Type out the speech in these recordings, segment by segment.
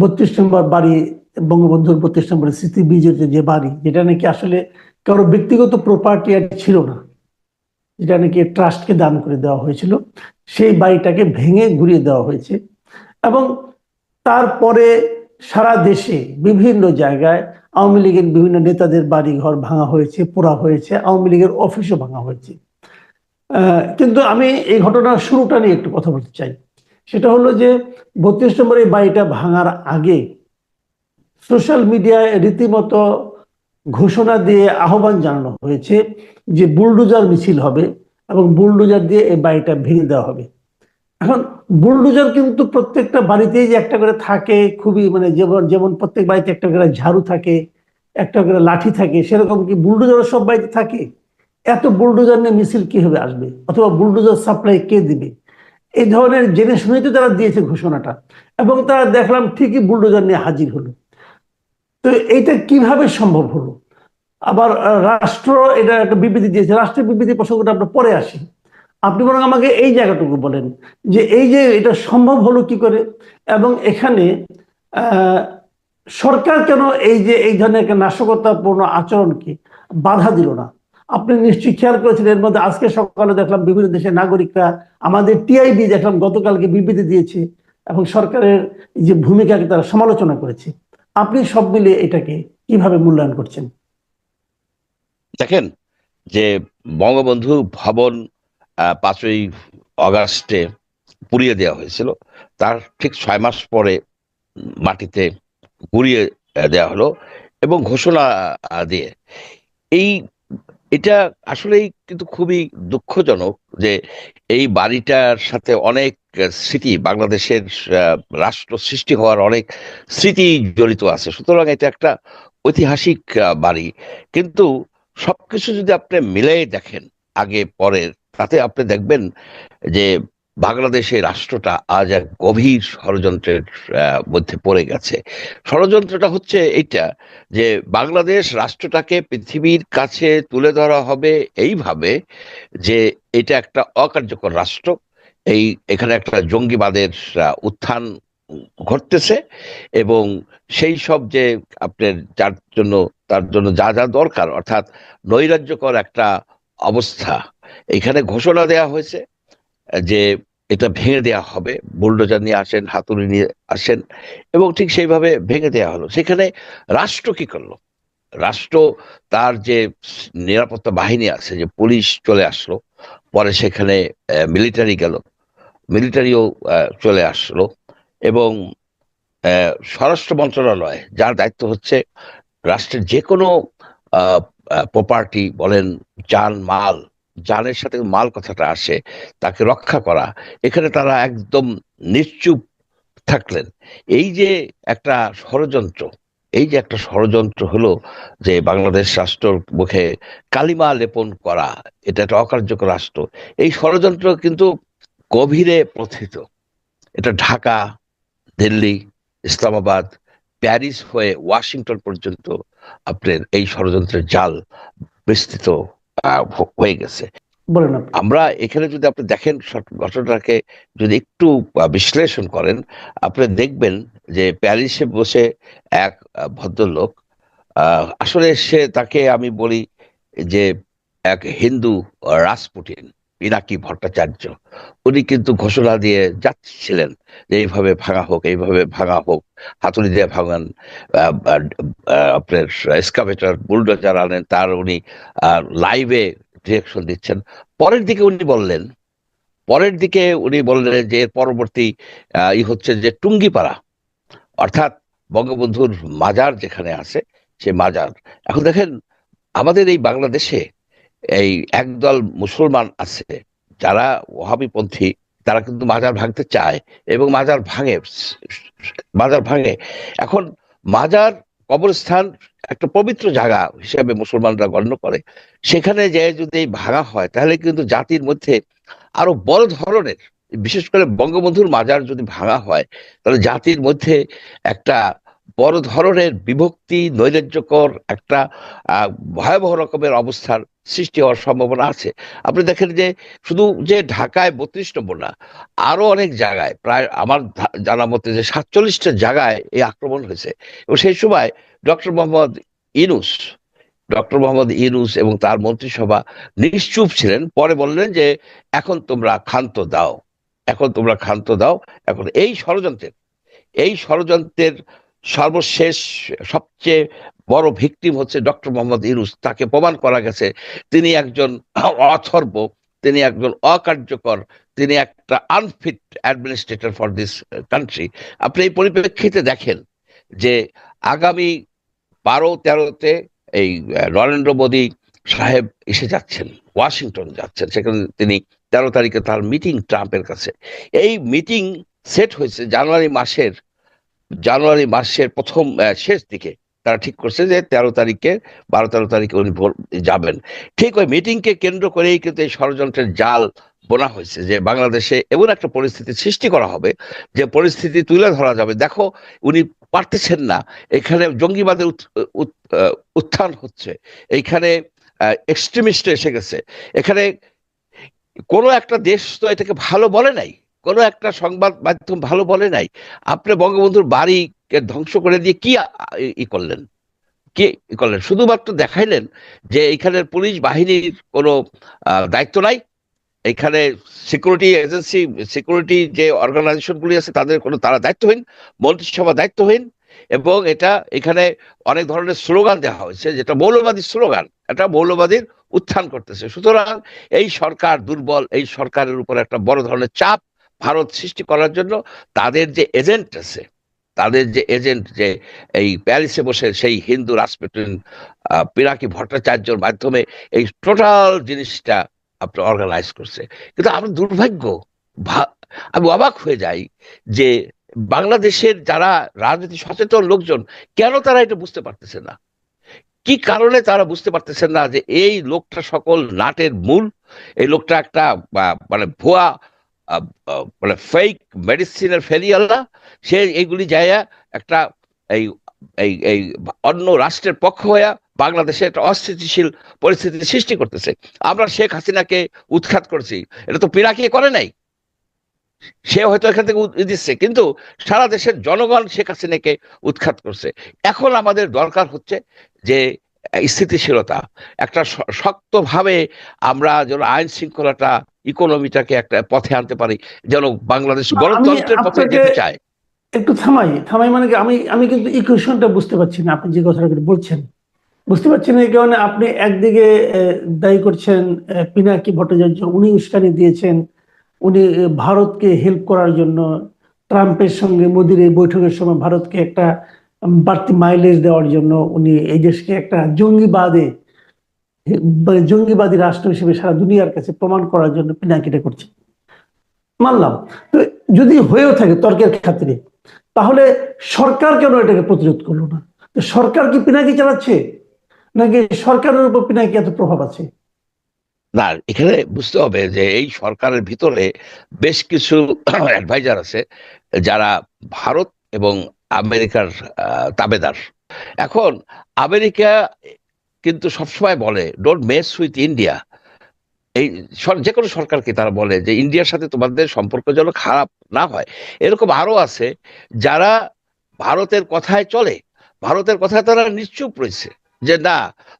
বত্রিশ নম্বর বাড়ি, বঙ্গবন্ধুর বত্রিশ নম্বর স্মৃতি বীজের যে বাড়ি, যেটা নাকি আসলে কারও ব্যক্তিগত প্রপার্টি আর ছিল না, যেটা নাকি ট্রাস্টকে দান করে দেওয়া হয়েছিল, সেই বাড়িটাকে ভেঙে ঘুরিয়ে দেওয়া হয়েছে এবং তারপরে সারা দেশে বিভিন্ন জায়গায় আওয়ামী লীগের বিভিন্ন নেতাদের বাড়ি ঘর ভাঙা হয়েছে, পোড়া হয়েছে, আওয়ামী লীগের অফিসও ভাঙা হয়েছে। কিন্তু আমি এই ঘটনার শুরুটা নিয়ে একটু কথা বলতে চাই। সেটা হলো যে বত্রিশ নম্বর এই বাড়িটা ভাঙার আগে সোশ্যাল মিডিয়ায় রীতিমতো ঘোষণা দিয়ে আহ্বান জানানো হয়েছে যে বুলডোজার মিছিল হবে এবং বুলডোজার দিয়ে এই বাড়িটা ভেঙে দেওয়া হবে। এখন বুলডোজার কিন্তু প্রত্যেকটা বাড়িতেই যে একটা করে থাকে, খুবই মানে যেমন যেমন প্রত্যেক বাড়িতে একটা করে ঝাড়ু থাকে, একটা করে লাঠি থাকে, সেরকম কি বুলডোজারও সব বাড়িতে থাকে? এত বুলডোজার নিয়ে মিছিল কীভাবে আসবে? অথবা বুলডোজার সাপ্লাই কে দিবে? এই ধরনের জেনে শুনেই তো তারা দিয়েছে ঘোষণাটা। এবং তারা দেখলাম ঠিকই বুলডোজার নিয়ে হাজির হলো। তো এইটা কীভাবে সম্ভব হলো? আবার রাষ্ট্র এটা একটা বিবৃতি দিয়েছে। রাষ্ট্রের বিবৃতি প্রসঙ্গটা আমরা পরে আসি। আপনি বরং আমাকে এই জায়গাটুকু বলেন যে এই যে এটা সম্ভব হলো কি করে? এবং এখানে সরকার কেন এই যে এই ধরনের একটা নাশকতাপূর্ণ আচরণকে বাধা দিল না? আপনি নিশ্চয়ই খেয়াল করেছেন, এর মধ্যে আজকে সকালে দেখলাম বিভিন্ন দেশের নাগরিকরা আমাদের টিআইবি দেখলাম গতকালকে বিবৃতি দিয়েছে এবং সরকারের যে ভূমিকাকে তারা সমালোচনা করেছে। আপনি সব মিলিয়ে এটাকে কীভাবে মূল্যায়ন করছেন? দেখেন যে বঙ্গবন্ধু ভবন পাঁচই অগাস্টে পুড়িয়ে দেওয়া হয়েছিল। তার ঠিক ছয় মাস পরে মাটিতে গুড়িয়ে দেওয়া হলো এবং ঘোষণা দিয়ে। এই এটা আসলেই কিন্তু খুবই দুঃখজনক যে এই বাড়িটার সাথে অনেক স্মৃতি, বাংলাদেশের রাষ্ট্র সৃষ্টি হওয়ার অনেক স্মৃতি জড়িত আছে। সুতরাং এটা একটা ঐতিহাসিক বাড়ি। কিন্তু সবকিছু যদি আপনি মিলে দেখেন আগে, পরের, তাতে আপনি দেখবেন যে বাংলাদেশের রাষ্ট্রটা আজ এক গভীর ষড়যন্ত্রের মধ্যে পড়ে গেছে। ষড়যন্ত্রটা হচ্ছে এইটা যে বাংলাদেশ রাষ্ট্রটাকে পৃথিবীর কাছে তুলে ধরা হবে এইভাবে যে এটা একটা অকার্যকর রাষ্ট্র। এই, এখানে একটা জঙ্গিবাদের উত্থান ঘটতেছে এবং সেই সব যে আপনার যার জন্য, তার জন্য যা যা দরকার, অর্থাৎ নৈরাজ্যকর একটা অবস্থা। এখানে ঘোষণা দেয়া হয়েছে যে এটা ভেঙে দেয়া হবে। বুলডোজার নিয়ে আসেন, হাতুড়ি নিয়ে আসেন এবং ঠিক সেইভাবে ভেঙে দেয়া হলো। সেখানে রাষ্ট্র কি করল? রাষ্ট্র তার যে নিরাপত্তা বাহিনী আছে, যে পুলিশ চলে আসলো, পরে সেখানে মিলিটারি গেল। মিলিটারিও চলে আসলো এবং স্বরাষ্ট্র মন্ত্রণালয়, যার দায়িত্ব হচ্ছে রাষ্ট্রের যে কোনো প্রপার্টি বলেন যান মাল যানের সাথে মাল কথাটা আসে, তাকে রক্ষা করা। এখানে তারা একদম নিশ্চুপ থাকলেন। এই যে একটা ষড়যন্ত্র, এই যে একটা ষড়যন্ত্র হলো যে বাংলাদেশ রাষ্ট্রর মুখে কালিমা লেপন করা, এটা একটা অকার্যকর রাষ্ট্র। এই ষড়যন্ত্র কিন্তু গভীরে প্রথিত এটা ঢাকা, দিল্লি, ইসলামাবাদ, প্যারিস হয়ে ওয়াশিংটন পর্যন্ত আপনার এই ষড়যন্ত্রের জাল বিস্তৃত হয়ে গেছে। বলেন আমরা এখানে যদি আপনি দেখেন ঘটনাটাকে যদি একটু বিশ্লেষণ করেন আপনি দেখবেন যে প্যারিসে বসে এক ভদ্রলোক আহ, আসলে সে তাকে আমি বলি যে এক হিন্দু রাসপুটিন পিনাকি ভট্টাচার্য। উনি কিন্তু ঘোষণা দিয়ে যাচ্ছিলেন যে এইভাবে ভাঙা হোক, এইভাবে ভাঙা হোক, হাতুড়ি দিয়ে ভাঙান আপনার এসকাভেটার, বুলডোজার আনেন, তার উনি লাইভে ডিরেকশন দিচ্ছেন। পরের দিকে উনি বললেন, পরের দিকে উনি বললেন যে এর পরবর্তী ই হচ্ছে যে টুঙ্গিপাড়া। অর্থাৎ বঙ্গবন্ধুর মাজার যেখানে আছে, সে মাজার। এখন দেখেন, আমাদের এই বাংলাদেশে এই একদল মুসলমান আছে, যারা ওহাবিপন্থী তারা কিন্তু মাজার ভাঙতে চায় এবং মাজার ভাঙে মাজার ভাঙে। এখন মাজার কবরস্থান একটা পবিত্র জায়গা হিসেবে মুসলমানরা গণ্য করে। সেখানে যে যদি ভাঙা হয়, তাহলে কিন্তু জাতির মধ্যে আরও বড় ধরনের, বিশেষ করে বঙ্গবন্ধুর মাজার যদি ভাঙা হয়, তাহলে জাতির মধ্যে একটা বড় ধরনের বিভক্তি, নৈরাজ্যকর একটা ভয়াবহ রকমের অবস্থার সৃষ্টি হওয়ার সম্ভাবনা আছে। আপনি দেখেন যে, শুধু যে ঢাকায় বত্রিশ নম্বর না, আরও অনেক জায়গায়, প্রায় আমার জানা মতে যে সাতচল্লিশটা জায়গায় এই আক্রমণ হয়েছে। এবং সেই সময় ডক্টর মোহাম্মদ ইনুস ডক্টর মোহাম্মদ ইনুস এবং তার মন্ত্রিসভা নিশ্চুপ ছিলেন, পরে বললেন যে, এখন তোমরা ক্ষান্ত দাও, এখন তোমরা ক্ষান্ত দাও, এখন এই ষড়যন্ত্রের এই ষড়যন্ত্রের সর্বশেষ, সবচেয়ে বড় ভিকটিম হচ্ছে ডক্টর মোহাম্মদ ইউনুস। তাকে প্রমাণ করা গেছে, তিনি একজন অথর্ব, তিনি একজন অকার্যকর, তিনি একটা unfit administrator for this country আপনি এই পরিপ্রেক্ষিতে দেখেন যে আগামী বারো, তেরোতে এই নরেন্দ্র মোদী সাহেব এসে যাচ্ছেন, ওয়াশিংটন যাচ্ছেন। সেখানে তিনি তেরো তারিখে তার মিটিং ট্রাম্পের কাছে। এই মিটিং সেট হয়েছে জানুয়ারি মাসের জানুয়ারি মাসের প্রথম শেষ দিকে তারা ঠিক করছে যে তেরো তারিখে, বারো তেরো তারিখে উনি যাবেন। ঠিক ওই মিটিংকে কেন্দ্র করেই কিন্তু এই ষড়যন্ত্রের জাল বোনা হয়েছে যে বাংলাদেশে এমন একটা পরিস্থিতি সৃষ্টি করা হবে যে পরিস্থিতি তুলে ধরা যাবে। দেখো, উনি পারতেছেন না। এখানে জঙ্গিবাদের উত- উত- উত্থান হচ্ছে। এইখানে এক্সট্রিমিস্ট এসে গেছে। এখানে কোনো একটা দেশ তো এটাকে ভালো বলে নাই। কোনো একটা সংবাদ মাধ্যম ভালো বলে নাই। আপনি বঙ্গবন্ধুর বাড়িকে ধ্বংস করে দিয়ে কি ই- করলেন? কি করলেন? শুধুমাত্র দেখাইলেন যে এখানের পুলিশ বাহিনীর কোনো দায়িত্ব নাই। এখানে সিকিউরিটি এজেন্সি সিকিউরিটি যে অর্গানাইজেশনগুলি আছে তাদের কোনো, তারা দায়িত্বহীন, মন্ত্রিসভা দায়িত্বহীন এবং এটা এখানে অনেক ধরনের স্লোগান দেওয়া হয়েছে যেটা মৌলবাদী স্লোগান। এটা মৌলবাদীর উত্থান করতেছে। সুতরাং এই সরকার দুর্বল, এই সরকারের উপর একটা বড় ধরনের চাপ ভারত সৃষ্টি করার জন্য তাদের যে এজেন্ট আছে, তাদের যে এজেন্ট যে এই প্যারিসে বসে সেই হিন্দু রাষ্ট্রপতি পিনাকি ভট্টাচার্যর মাধ্যমে এই টোটাল জিনিসটা আপনার অর্গানাইজ করছে। কিন্তু আমার দুর্ভাগ্য আমি অবাক হয়ে যাই যে বাংলাদেশের যারা রাজনীতি সচেতন লোকজন, কেন তারা এটা বুঝতে পারতেছে না? কি কারণে তারা বুঝতে পারতেছেন না যে এই লোকটা সকল নাটের মূল? এই লোকটা একটা মানে ভুয়া মানে ফেক মেডিসিনের ফেরিয়াল্লা সে এইগুলি যাইয়া একটা এই এই এই অন্য রাষ্ট্রের পক্ষ হইয়া বাংলাদেশে একটা অস্থিতিশীল পরিস্থিতি সৃষ্টি করতেছে। আমরা শেখ হাসিনাকে উৎখাত করছি। এটা তো পিরাকি করে নাই? সে হয়তো এখান থেকে দিচ্ছে, কিন্তু সারা দেশের জনগণ শেখ হাসিনাকে উৎখাত করছে। এখন আমাদের দরকার হচ্ছে যে, স্থিতিশীলতা, একটা শক্তভাবে আমরা যেন আইন শৃঙ্খলাটা ইকোনমিটাকে একটা পথে আনতে পারি যেন বাংলাদেশ গণতন্ত্রের পথে যেতে চায়। একটু থামাই থামাই মানে আমি আমি কিন্তু ইকুয়েশনটা বুঝতে পারছি না আপনি যে কথাটা বলছেন। বুঝতে পারছেন এই কারণে আপনি একদিকে দায়ী করছেন পিনাকি ভট্টাচার্য উনি উস্কানি দিয়েছেন উনি ভারতকে হেল্প করার জন্য ট্রাম্পের সঙ্গে মোদির এই বৈঠকের সময় ভারতকে একটা বাড়তি মাইলেজ দেওয়ার জন্য উনি এই দেশকে একটা জঙ্গিবাদে মানে জঙ্গিবাদী রাষ্ট্র হিসেবে সারা দুনিয়ার কাছে প্রমাণ করার জন্য পিনাকিটা করছেন মানলাম। তো যদি হয়েও থাকে তর্কের খাতিরে, তাহলে সরকার কেন এটাকে প্রতিরোধ করল না? সরকার কি পিনাকি চালাচ্ছে? নাকি সরকারের উপর পিনাকি এত প্রভাব আছে? না, এখানে বুঝতে হবে যে এই সরকারের ভিতরে বেশ কিছু অ্যাডভাইজার আছে, যারা ভারত এবং আমেরিকার তাবেদার। এখন আমেরিকা কিন্তু সবসময় বলে ডোন্ট মেস উইথ ইন্ডিয়া এই যে কোনো সরকারকে তারা বলে যে ইন্ডিয়ার সাথে তোমাদের সম্পর্ক যেন খারাপ না হয়। এরকম আরও আছে যারা ভারতের কথায় চলে, ভারতের কথায় তারা নিশ্চুপ রয়েছে। যে না,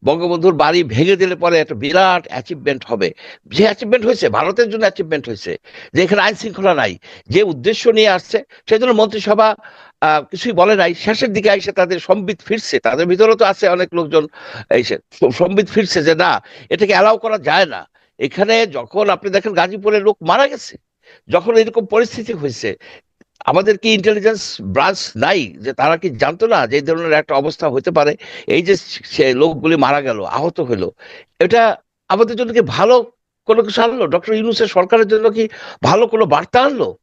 বঙ্গবন্ধুর বাড়ি ভেঙে দিলে পরে একটা বিরাট অ্যাচিভমেন্ট হবে। যে অ্যাচিভমেন্ট হয়েছে, ভারতের জন্য অ্যাচিভমেন্ট হয়েছে, যে এখানে আইন শৃঙ্খলা নাই, যে উদ্দেশ্য নিয়ে আসছে সেই জন্য মন্ত্রিসভা কিছুই বলে নাই। শেষের দিকে এসে তাদের সম্বিত ফিরছে, তাদের ভিতরে তো আছে অনেক লোকজন এসে সম্বিত ফিরছে যে না, এটাকে অ্যালাউ করা যায় না। এখানে যখন আপনি দেখেন গাজীপুরের লোক মারা গেছে, যখন এরকম পরিস্থিতি হয়েছে আমাদের কি ইন্টেলিজেন্স ব্রাঞ্চ নাই? যে তারা কি জানতো না যে ধরনের একটা অবস্থা হতে পারে? এই যে সে লোকগুলি মারা গেল, আহত হলো, এটা আমাদের জন্য কি ভালো কোনো কিছু আনলো? ডক্টর ইউনুসের সরকারের জন্য কি ভালো কোনো বার্তা আনলো?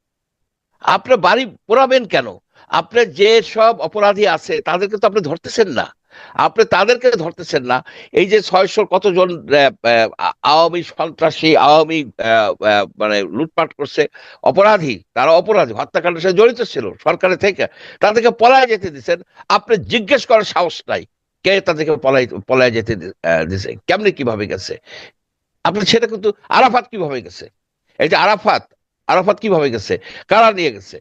আপনার বাড়ি পোড়াবেন কেন? আপনার যে সব অপরাধী আছে, তাদেরকে তো আপনি ধরতেছেন না। আপনি তাদেরকে ধরতেছেন না। এই যে ছয়শো কতজন আওয়ামী সন্ত্রাসী, আওয়ামী মানে লুটপাট করছে, অপরাধী, তারা অপরাধী হত্যাকাণ্ডের সাথে জড়িত ছিল সরকারের থেকে, তাদেরকে পলায় যেতে দিচ্ছেন আপনি জিজ্ঞেস করার সাহস নাই, কে তাদেরকে পলাই পলায় যেতে দিছে, কেমনে কীভাবে গেছে? আপনি সেটা কিন্তু আরাফাত কীভাবে গেছে? এই যে আরাফাত আরাফাত কীভাবে গেছে? কারা নিয়ে গেছে?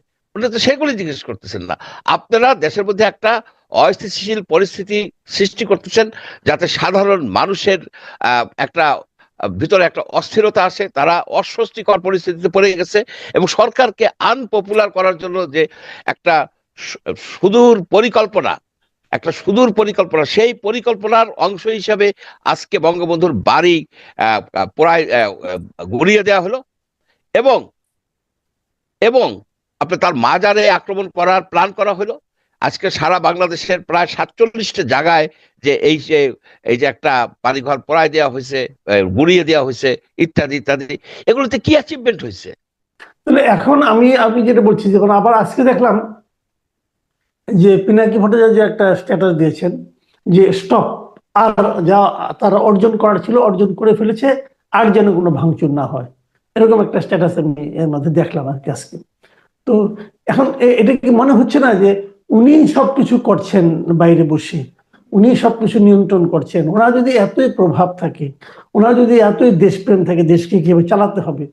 সেগুলি জিজ্ঞেস করতেছেন না। আপনারা দেশের মধ্যে একটা অস্থিতিশীল পরিস্থিতি সৃষ্টি করতেছেন যাতে সাধারণ মানুষের একটা, ভিতরে একটা অস্থিরতা আসে, তারা অস্বস্তিকর পরিস্থিতিতে পড়ে গেছে এবং সরকারকে আনপপুলার করার জন্য যে একটা সুদূর পরিকল্পনা, একটা সুদূর পরিকল্পনা, সেই পরিকল্পনার অংশ হিসাবে আজকে বঙ্গবন্ধুর বাড়ি প্রায় গড়িয়ে দেওয়া হলো এবং এবং আপনি তার মাজারে আক্রমণ করার প্ল্যান করা হলো। আজকে সারা বাংলাদেশের প্রায় সাতচল্লিশটা জায়গায় যে এই যে এই যে একটা বাড়িঘর পড়ায় দেওয়া হয়েছে গুড়িয়ে দেওয়া হয়েছে, ইত্যাদি ইত্যাদি, এগুলোতে কি অ্যাচিভমেন্ট হয়েছে? তাহলে এখন আমি আমি যেটা বলছি যখন আবার আজকে দেখলাম যে পিনাকি ভট্টাচার্য একটা স্ট্যাটাস দিয়েছেন যে স্টপ আর যা তারা অর্জন করার ছিল, অর্জন করে ফেলেছে, আর যেন কোনো ভাঙচুর না হয়। এরকম একটা স্ট্যাটাস আমি এর মধ্যে দেখলাম আর কি আজকে। তো এখন এটা কি মনে হচ্ছে না যে উনি সবকিছু করছেন বাইরে বসে। উনি সবকিছু নিয়ন্ত্রণ করছেন। ওনার যদি এতই প্রভাব থাকে, ওনার যদি এতই দেশপ্রেম থাকে, দেশকে কীভাবে চালাতে হবে,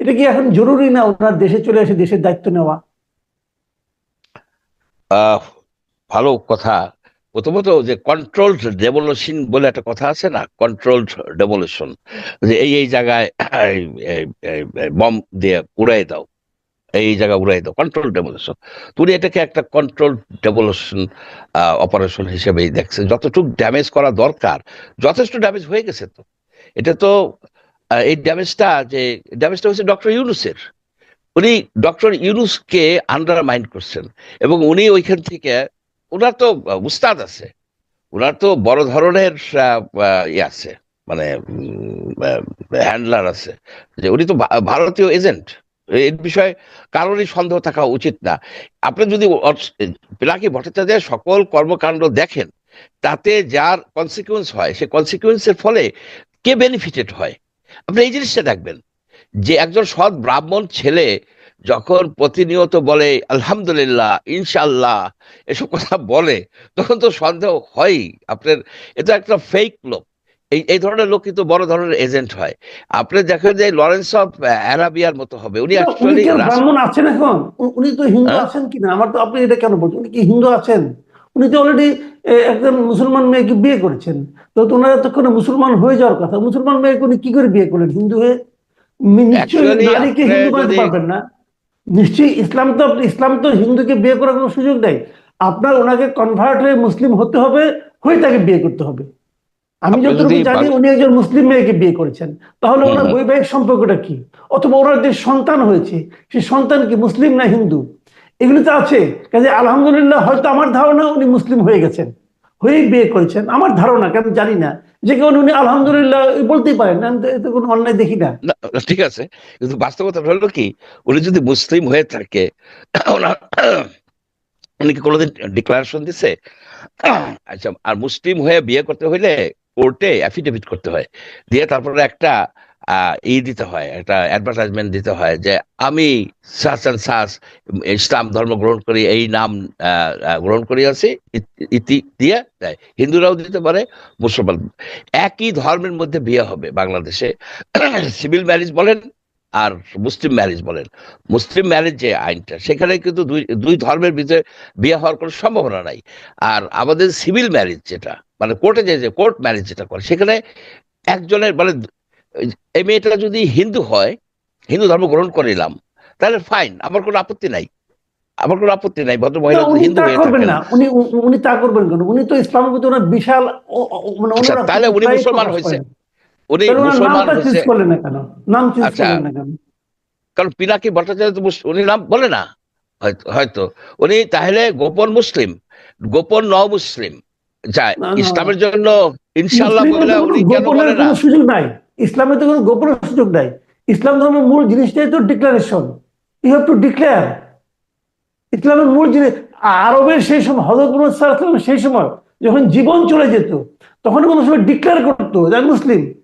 এটা কি এখন জরুরি না ওনার দেশে চলে এসে দেশের দায়িত্ব নেওয়া? ভালো কথা। প্রথমত যে কন্ট্রোলড ডেভলিউশন বলে একটা কথা আছে না? কন্ট্রোলড ডেভলিউশন যে এই এই জায়গায় বম দিয়ে উড়াই দাও। এই জায়গা উড়াই দাও কন্ট্রোল ডেভলিউশন তুমি এটাকে একটা কন্ট্রোল ডেভলিউশন অপারেশন হিসেবেই দেখছে যতটুকু ড্যামেজ করা দরকার, যথেষ্ট ড্যামেজ হয়ে গেছে তো। এটা তো এই ড্যামেজটা যে ড্যামেজটা হচ্ছে ডক্টর ইউনুসের। উনি ডক্টর ইউনুসকে আন্ডারমাইন্ড করছেন এবং উনি ওইখান থেকে ওনার তো উস্তাদ আছে। ওনার তো বড় ধরনের ইয়ে আছে মানে হ্যান্ডলার আছে। যে উনি তো ভারতীয় এজেন্ট এর বিষয়ে কারোরই সন্দেহ থাকা উচিত না। আপনি যদি পিনাকি ভট্টাচার্যের সকল কর্মকাণ্ড দেখেন, তাতে যার কনসিকুয়েন্স হয়, সে কনসিকুয়েন্সের ফলে কে বেনিফিটেড হয়? আপনি এই জিনিসটা দেখবেন যে একজন সৎ ব্রাহ্মণ ছেলে যখন প্রতিনিয়ত বলে, আলহামদুলিল্লাহ ইনশাল্লাহ এসব কথা বলে, তখন তো সন্দেহ হয়ই। আপনার, এটা একটা ফেক লোক এই এই ধরনের লোক কিন্তু বড় ধরনের এজেন্ট হয়। আপনি দেখেন যে লরেন্স অফ অ্যারাবিয়ার মতো হবে। উনি অ্যাকচুয়ালি ব্রাহ্মণ আছেন এখন? উনি তো হিন্দু হ্যাঁ? আছেন কিনা? আমার তো আপনি এটা কেন বলছেন? উনি কি হিন্দু আছেন? উনি তো অলরেডি একজন মুসলমান মেয়েকে বিয়ে করেছেন। তো ওনার এতক্ষণে মুসলমান হয়ে যাওয়ার কথা। মুসলমান মেয়েকে উনি কি করে বিয়ে করলেন? হিন্দু হয়ে? নিশ্চয়ই নারীকে হিন্দু বানাতে পারবেন না। নিশ্চয়ই ইসলাম তো ইসলাম তো হিন্দুকে বিয়ে করার কোনো সুযোগ নেই। আপনার ওনাকে কনভার্ট হয়ে মুসলিম হতে হবে হয়ে তাকে বিয়ে করতে হবে। আমি যতটুকু জানি উনি একজন মুসলিম মেয়েকে বিয়ে করেছেন। তাহলে ওনার হুম হুম। বৈবাহিক সম্পর্কটা কি? অথবা ওনার যে সন্তান হয়েছে সেই সন্তান কি মুসলিম না হিন্দু? এগুলো তো আছে। কাজে আলহামদুলিল্লাহ হয়তো আমার ধারণা উনি মুসলিম হয়ে গেছেন। হয়েই বিয়ে করেছেন। আমার ধারণা আমি জানি না। যে কেউ উনি আলহামদুলিল্লাহ বলতেই পারেন আমি তো কোনো অন্যায় দেখি না। না, ঠিক আছে। কিন্তু বাস্তবতা হলো কি উনি যদি মুসলিম হয়ে থাকে ওনার উনি কি কোনোদিন ডিক্লারেশন দিছে? আচ্ছা আর মুসলিম হয়ে বিয়ে করতে হইলে কোর্টে অ্যাফিডেভিট করতে হয়। দিয়ে তারপরে একটা ই দিতে হয়, একটা অ্যাডভার্টাইজমেন্ট দিতে হয় যে, আমি সাস অ্যান্ড সাস ইসলাম ধর্ম গ্রহণ করি, এই নাম গ্রহণ করিয়াছি। ইতি, দিয়ে দেয়। হিন্দুরাও দিতে পারে, মুসলমান। একই ধর্মের মধ্যে বিয়ে হবে বাংলাদেশে। সিভিল ম্যারেজ বলেন আর মুসলিম ম্যারেজ বলেন। মুসলিম ম্যারেজ যে আইনটা, সেখানে কিন্তু দুই দুই ধর্মের ভিতরে বিয়ে হওয়ার কোনো সম্ভাবনা নাই। আর আমাদের সিভিল ম্যারেজ যেটা মানে কোর্টে যে কোর্ট ম্যারেজ যেটা করে সেখানে একজনের মানে এই মেয়েটা যদি হিন্দু হয় হিন্দু ধর্ম গ্রহণ করিলাম তাহলে ফাইন আমার কোনো আপত্তি নাই। আমার কোনো আপত্তি নাই ভদ্র মহিলা হিন্দু হয়ে থাকেন। না। উনি উনি তা করবেন কেন? উনি তো ইসলামের প্রতি ওনার বিশাল মানে আচ্ছা, তাহলে উনি মুসলমান হয়েছে। উনি মুসলমান হয়েছে। না কেন? নাম চুজ আচ্ছা। করলেন না কেন? কারণ পিনাকি ভট্টাচার্য তো উনি নাম বলে না। হয়তো- হয়তো। উনি তাহলে গোপন মুসলিম গোপন ন মুসলিম। যায়। ইসলামের জন্য ইনশাল্লাহ সুযোগ নাই। ইসলামে তো কোনো গোপনের সুযোগ নাই। ইসলাম ধর্মের মূল জিনিসটাই তো declaration you have to declare ইসলামের মূল জিনিস আরবের সেই সময় হজরত মুহাম্মদ সেই সময় যখন জীবন চলে যেত তখন কোনো সময় ডিক্লেয়ার করতো যে মুসলিম।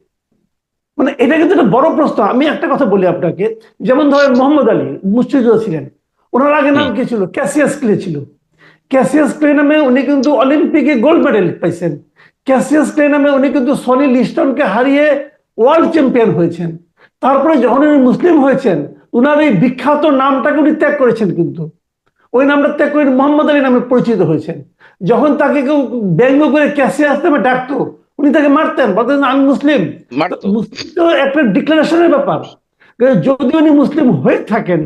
মানে এটা কিন্তু একটা বড় প্রশ্ন। আমি একটা কথা বলি আপনাকে। যেমন ধরেন মোহাম্মদ আলী মুষ্টিযোদ্ধা ছিলেন। ওনার আগে নাম কি ছিল? ক্যাসিয়াস ক্লে ছিল। ক্যাসিয়াস ক্লে নামে উনি কিন্তু অলিম্পিকে গোল্ড মেডেল পাইছেন। ক্যাসিয়াস ক্লে নামে উনি কিন্তু সনি লিস্টনকে হারিয়ে ওয়ার্ল্ড চ্যাম্পিয়ন হয়েছেন। তারপরে যখন উনি মুসলিম হয়েছেন উনার এই বিখ্যাত নামটাকে উনি ত্যাগ করেছেন কিন্তু। ওই নামটা ত্যাগ করে মোহাম্মদ আলী নামে পরিচিত হয়েছেন। যখন তাকে কেউ ব্যঙ্গ করে ক্যাসিয়াস নামে ডাকতো উনি তাকে মারতেন বলতেন আমি মুসলিম। মুসলিম তো একটা ডিক্লারেশনের ব্যাপার। যদি উনি মুসলিম হয়ে থাকেন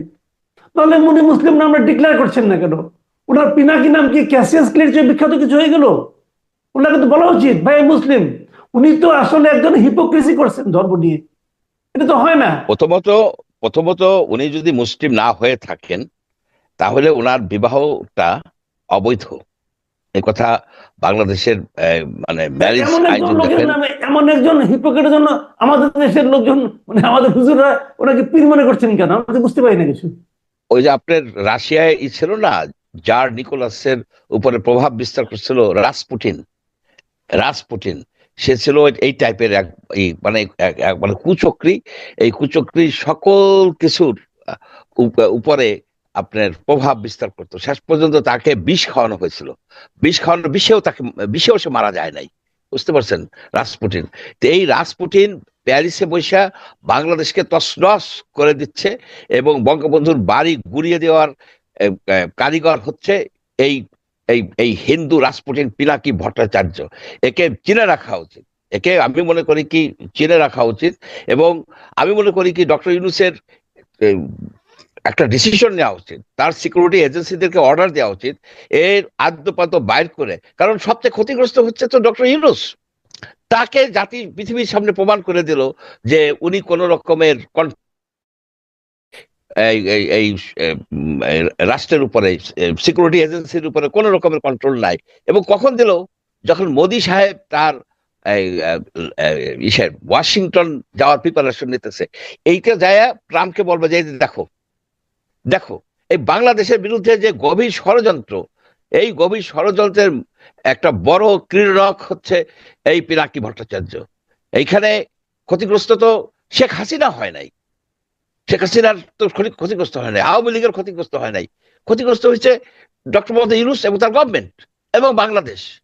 তাহলে উনি মুসলিম নামটা ডিক্লেয়ার করছেন না কেন? ওনার পিনাকি নাম কি? ক্যাসিয়াস ক্লিয়ার চেয়ে বিখ্যাত কিছু হয়ে গেল? ওনাকে তো বলা উচিত ভাই মুসলিম। উনি তো আসলে একজন হিপোক্রেসি করছেন ধর্ম নিয়ে। এটা তো হয় না। প্রথমত প্রথমত উনি যদি মুসলিম না হয়ে থাকেন তাহলে ওনার বিবাহটা অবৈধ। এই কথা বাংলাদেশের মানে ম্যারেজ আইন এমন একজন হিপোক্রেটের জন্য আমাদের দেশের লোকজন মানে আমাদের হুজুররা ওনাকে পীর মনে করছেন কেন? আমরা বুঝতে পারি না কিছু। ওই যে আপনার রাশিয়ায় ই ছিল না জার নিকোলাসের উপরে প্রভাব বিস্তার করছিল রাসপুটিন রাসপুটিন সে ছিল এই টাইপের মানে এক- এক- মানে কুচক্রী। এই কুচক্রী সকল কিছুর উপরে আপনার প্রভাব বিস্তার করতো। শেষ পর্যন্ত তাকে বিষ খাওয়ানো হয়েছিল। বিষ খাওয়ানো, বিষেও তাকে, বিষেও সে মারা যায় নাই। বুঝতে পারছেন? রাসপুটিন তো এই রাসপুটিন প্যারিসে বৈশা বাংলাদেশকে তছনছ করে দিচ্ছে এবং বঙ্গবন্ধুর বাড়ি গুড়িয়ে দেওয়ার কারিগর হচ্ছে এই এই এই হিন্দু রাসপুটিন পিনাকি ভট্টাচার্য। একে চিনে রাখা উচিত। একে আমি মনে করি কি, চিনে রাখা উচিত এবং আমি মনে করি কি, ডক্টর ইউনুসের একটা ডিসিশন নেওয়া উচিত। তার সিকিউরিটি এজেন্সিদেরকে অর্ডার দেওয়া উচিত। এর আদ্যপাত বাইর করে। কারণ সবচেয়ে ক্ষতিগ্রস্ত হচ্ছে তো ডক্টর ইউনুস। তাকে জাতি, পৃথিবীর সামনে প্রমাণ করে দিল যে উনি কোন রকমের এই এই রাষ্ট্রের উপরে সিকিউরিটি এজেন্সির উপরে কোন রকমের কন্ট্রোল নাই। এবং কখন দিল? যখন মোদি সাহেব তার ওয়াশিংটন যাওয়ার প্রিপারেশন নিতেছে। এইটা যায় ট্রাম্পকে বলবে যে দেখো দেখো, এই বাংলাদেশের বিরুদ্ধে যে গভীর ষড়যন্ত্র, এই গভীর ষড়যন্ত্রের একটা বড় ক্রীড়ক হচ্ছে এই পিনাকি ভট্টাচার্য। এইখানে ক্ষতিগ্রস্ত তো শেখ হাসিনা হয় নাই। শেখ হাসিনার তো ক্ষতি- ক্ষতিগ্রস্ত হয় নাই, আওয়ামী লীগের ক্ষতিগ্রস্ত হয় নাই। ক্ষতিগ্রস্ত হয়েছে ডক্টর মোহাম্মদ ইউনুস এবং তার গভর্নমেন্ট এবং বাংলাদেশ।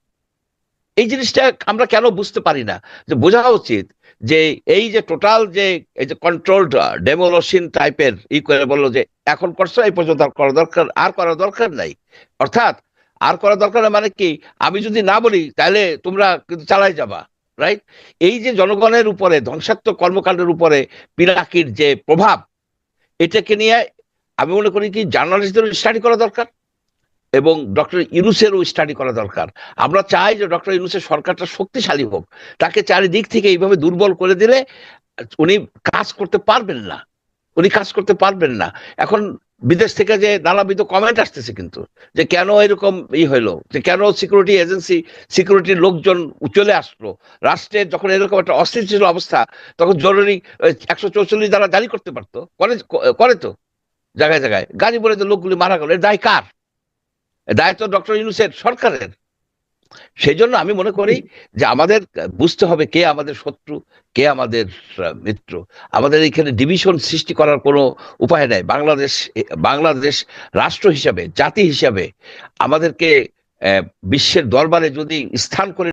এই জিনিসটা আমরা কেন বুঝতে পারি না? যে বোঝা উচিত যে এই যে টোটাল যে, এই যে কন্ট্রোলড ডেমোলসিন টাইপের ই করে বলল যে এখন করছ, এই পর্যন্ত আর করা দরকার, আর করা দরকার নাই। অর্থাৎ আর করা দরকার মানে কি? আমি যদি না বলি, তাহলে তোমরা কিন্তু চালাই যাবা রাইট এই যে জনগণের উপরে, ধ্বংসাত্মক কর্মকাণ্ডের উপরে পিনাকির যে প্রভাব এটাকে নিয়ে আমি মনে করি কি জার্নালিস্টদের স্টাডি করা দরকার এবং ডক্টর ইউনুসেরও স্টাডি করা দরকার। আমরা চাই যে ডক্টর ইউনুসের সরকারটা শক্তিশালী হোক। তাকে চারিদিক থেকে এইভাবে দুর্বল করে দিলে উনি কাজ করতে পারবেন না। উনি কাজ করতে পারবেন না। এখন বিদেশ থেকে যে নানাবিধ কমেন্ট আসতেছে কিন্তু, যে কেন এরকম ই হইল? যে কেন সিকিউরিটি এজেন্সি সিকিউরিটির লোকজন চলে আসলো? রাষ্ট্রে যখন এরকম একটা অস্থিতিশীল অবস্থা, তখন জরুরি একশো চৌচল্লিশ দ্বারা জারি করতে পারতো। করে করে তো, জায়গায় জায়গায়। গাড়ি বলে যে লোকগুলি মারা গেল, এর দায় কার? দায় তো ডক্টর ইউনুসের সরকারের। সেই জন্য আমি মনে করি যে আমাদের, বুঝতে হবে কে আমাদের শত্রু, কে আমাদের মিত্র। আমাদের এখানে ডিভিশন সৃষ্টি করার কোনো উপায় নাই। বাংলাদেশ বাংলাদেশ রাষ্ট্র হিসাবে, জাতি হিসাবে আমাদেরকে বিশ্বের দরবারে যদি স্থান করে